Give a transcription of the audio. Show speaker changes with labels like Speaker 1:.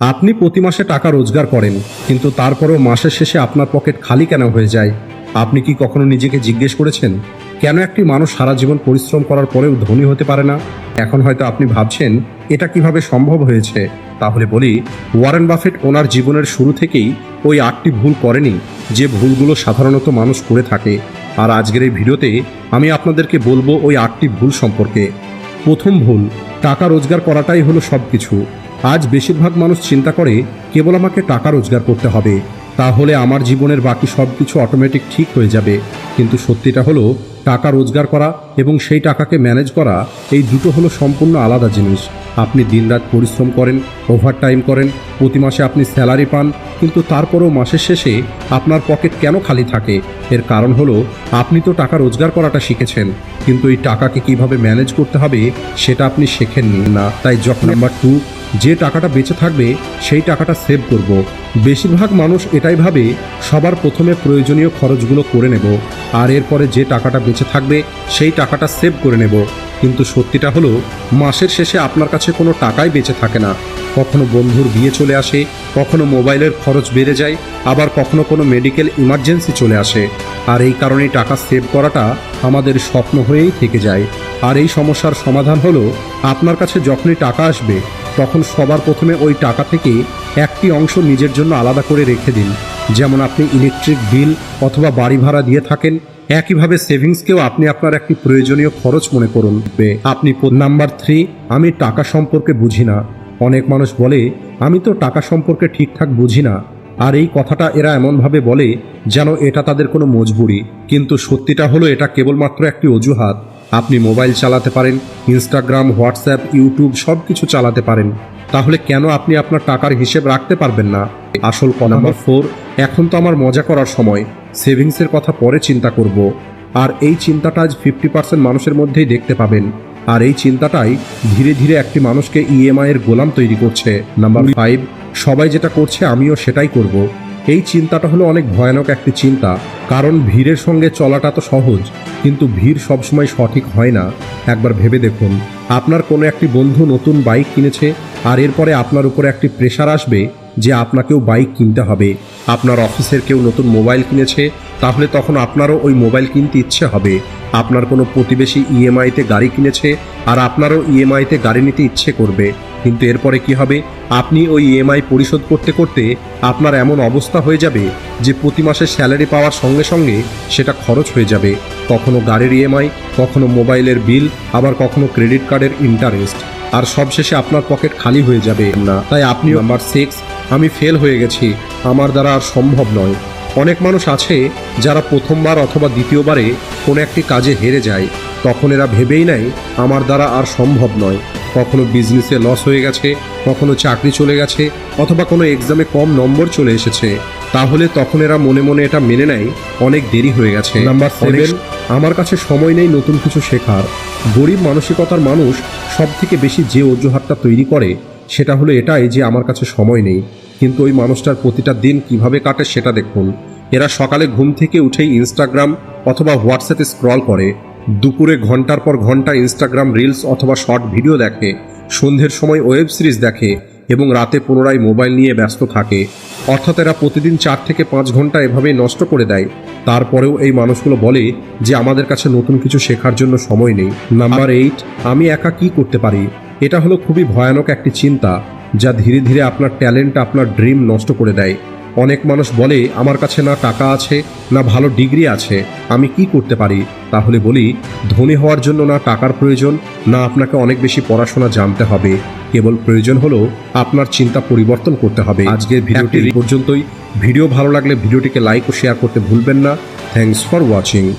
Speaker 1: আপনি প্রতি মাসে টাকা রোজগার করেন, কিন্তু তারপরেও মাসের শেষে আপনার পকেট খালি কেন হয়ে যায়? আপনি কি কখনো নিজেকে জিজ্ঞেস করেছেন, কেন একটি মানুষ সারা জীবন পরিশ্রম করার পরেও ধনী হতে পারে না? এখন হয়তো আপনি ভাবছেন, এটা কীভাবে সম্ভব হয়েছে? তাহলে বলি, ওয়ারেন বাফেট ওনার জীবনের শুরু থেকেই ওই আটটি ভুল করেনি, যে ভুলগুলো সাধারণত মানুষ করে থাকে। আর আজকের এই ভিডিওতে আমি আপনাদেরকে বলব ওই আটটি ভুল সম্পর্কে। প্রথম ভুল, টাকা রোজগার করাটাই হলো সব কিছু আজ বেশিরভাগ মানুষ চিন্তা করে, কেবল আমাকে টাকা রোজগার করতে হবে। তাহলে আমার জীবনের বাকি সব কিছু অটোমেটিক ঠিক হয়ে যাবে। কিন্তু সত্যিটা হলো, টাকা রোজগার করা এবং সেই টাকাকে ম্যানেজ করা, এই দুটো হলো সম্পূর্ণ আলাদা জিনিস। আপনি দিনরাত পরিশ্রম করেন ওভারটাইম করেন প্রতি মাসে আপনি স্যালারি পান, কিন্তু তারপরেও মাসের শেষে আপনার পকেট কেন খালি থাকে? এর কারণ হলো, আপনি তো টাকা রোজগার করাটা শিখেছেন, কিন্তু এই টাকাকে কীভাবে ম্যানেজ করতে হবে সেটা আপনি শেখেননি। না, তাই যখন নাম্বার টু যে টাকাটা বেঁচে থাকবে, সেই টাকাটা সেভ করব। বেশিরভাগ মানুষ এটাই ভাবে, সবার প্রথমে প্রয়োজনীয় খরচগুলো করে নেব, আর এরপরে যে টাকাটা বেঁচে থাকবে, সেই টাকাটা সেভ করে নেব। কিন্তু সত্যিটা হলো, মাসের শেষে আপনার কাছে কোনো টাকাই বেঁচে থাকে না। কখনো বন্ধুর বিয়ে চলে আসে, কখনো মোবাইলের খরচ বেড়ে যায়, আবার কখনো কোনো মেডিকেল ইমার্জেন্সি চলে আসে। আর এই কারণেই টাকা সেভ করাটা আমাদের স্বপ্ন হয়েই থেকে যায়। আর এই সমস্যার সমাধান হলো, আপনার কাছে যখনই টাকা আসবে, তখন সবার প্রথমে ওই টাকা থেকে একটি অংশ নিজের জন্য আলাদা করে রেখে দিন। যেমন আপনি ইলেকট্রিক বিল অথবা বাড়ি ভাড়া দিয়ে থাকেন, একইভাবে সেভিংসকেও আপনি আপনার একটি প্রয়োজনীয় খরচ মনে করুন। আপনি নাম্বার থ্রি আমি টাকা সম্পর্কে বুঝি না। অনেক মানুষ বলে, আমি তো টাকা সম্পর্কে ঠিকঠাক বুঝি না। আর এই কথাটা এরা এমনভাবে বলে যেন এটা তাদের কোনো মজবুরি। কিন্তু সত্যিটা হলো, এটা কেবলমাত্র একটি অজুহাত। আপনি মোবাইল চালাতে পারেন, ইনস্টাগ্রাম, হোয়াটসঅ্যাপ, ইউটিউব সব কিছু চালাতে পারেন। তাহলে কেন আপনি আপনার টাকার হিসেব রাখতে পারবেন না? আসল ক নাম্বার ফোর, এখন তো আমার মজা করার সময়। সেভিংসের কথা পরে চিন্তা করব। আর এই চিন্তাটা আজ ফিফটি পার্সেন্ট মানুষের মধ্যেই দেখতে পাবেন। আর এই চিন্তাটাই ধীরে ধীরে একটি মানুষকে ইএমআই এর গোলাম তৈরি করছে। নাম্বার ফাইভ সবাই যেটা করছে আমিও সেটাই করব। এই চিন্তাটা হলো অনেক ভয়ানক একটি চিন্তা। কারণ ভিড়ের সঙ্গে চলাটা তো সহজ, কিন্তু ভিড় সবসময় সঠিক হয় না। একবার ভেবে দেখুন, আপনার কোনো একটি বন্ধু নতুন বাইক কিনেছে আর এরপরে আপনার উপরে একটি প্রেশার আসবে যে আপনাকেও বাইক কিনতে হবে। আপনার অফিসের কেউ নতুন মোবাইল কিনেছে তাহলে তখন আপনারও ওই মোবাইল কিনতে ইচ্ছে হবে। আপনার কোনো প্রতিবেশী ইএমআইতে গাড়ি কিনেছে আর আপনারও ইএমআইতে গাড়ি নিতে ইচ্ছে করবে। কিন্তু এরপরে কি হবে? আপনি ওই ইএমআই পরিশোধ করতে করতে আপনার এমন অবস্থা হয়ে যাবে যে প্রতি মাসে স্যালারি পাওয়ার সঙ্গে সঙ্গে সেটা খরচ হয়ে যাবে। কখনো গাড়ির ইএমআই, কখনো মোবাইলের বিল, আবার কখনো ক্রেডিট কার্ডের ইন্টারেস্ট। আর সবশেষে আপনার পকেট খালি হয়ে যাবে। না, তাই আপনি নাম্বার সিক্স, আমি ফেল হয়ে গেছি। আমার দ্বারা আর সম্ভব নয়। অনেক মানুষ আছে যারা প্রথমবার অথবা দ্বিতীয়বারে কোনো একটি কাজে হেরে যায়। তখন এরা ভেবেই নেয় আমার দ্বারা আর সম্ভব নয়। কখনো বিজনেসে লস হয়ে গেছে কখনো চাকরি চলে গেছে অথবা কোনো এক্সামে কম নম্বর চলে এসেছে। তাহলে তখন এরা মনে মনে এটা মেনে নেয় অনেক দেরি হয়ে গেছে। নাম্বার সেভেন আমার কাছে সময় নেই নতুন কিছু শেখার। গরিব মানসিকতার মানুষ সব থেকে বেশি যে অজুহাতটা তৈরি করে সেটা হলো এটাই যে আমার কাছে সময় নেই। কিন্তু ওই মানুষটার প্রতিটা দিন কীভাবে কাটে সেটা দেখুন। এরা সকালে ঘুম থেকে উঠেই ইনস্টাগ্রাম অথবা হোয়াটসঅ্যাপে স্ক্রল করে, দুপুরে ঘণ্টার পর ঘণ্টা ইনস্টাগ্রাম রিলস অথবা শর্ট ভিডিও দেখে, সন্ধ্যের সময় ওয়েব সিরিজ দেখে এবং রাতে পুনরায় মোবাইল নিয়ে ব্যস্ত থাকে। অর্থাৎ এরা প্রতিদিন চার থেকে পাঁচ ঘণ্টা এভাবেই নষ্ট করে দেয়। তারপরেও এই মানুষগুলো বলে যে আমাদের কাছে নতুন কিছু শেখার জন্য সময় নেই। নাম্বার এইট আমি একা কি করতে পারি? এটা হলো খুবই ভয়ানক একটি চিন্তা। যা ধীরে ধীরে আপনার ট্যালেন্ট আপনার ড্রিম নষ্ট করে দেয়। অনেক মানুষ বলে আমার কাছে না টাকা আছে না ভালো ডিগ্রি আছে আমি কি করতে পারি? তাহলে বলি ধনী হওয়ার জন্য না টাকার প্রয়োজন না আপনাকে অনেক বেশি পড়াশোনা জানতে হবে। কেবল প্রয়োজন হলো আপনার চিন্তা পরিবর্তন করতে হবে। আজকের ভিডিওটি পর্যন্তই। ভিডিও ভালো লাগলে ভিডিওটিকে লাইক ও শেয়ার করতে ভুলবেন না। Thanks for watching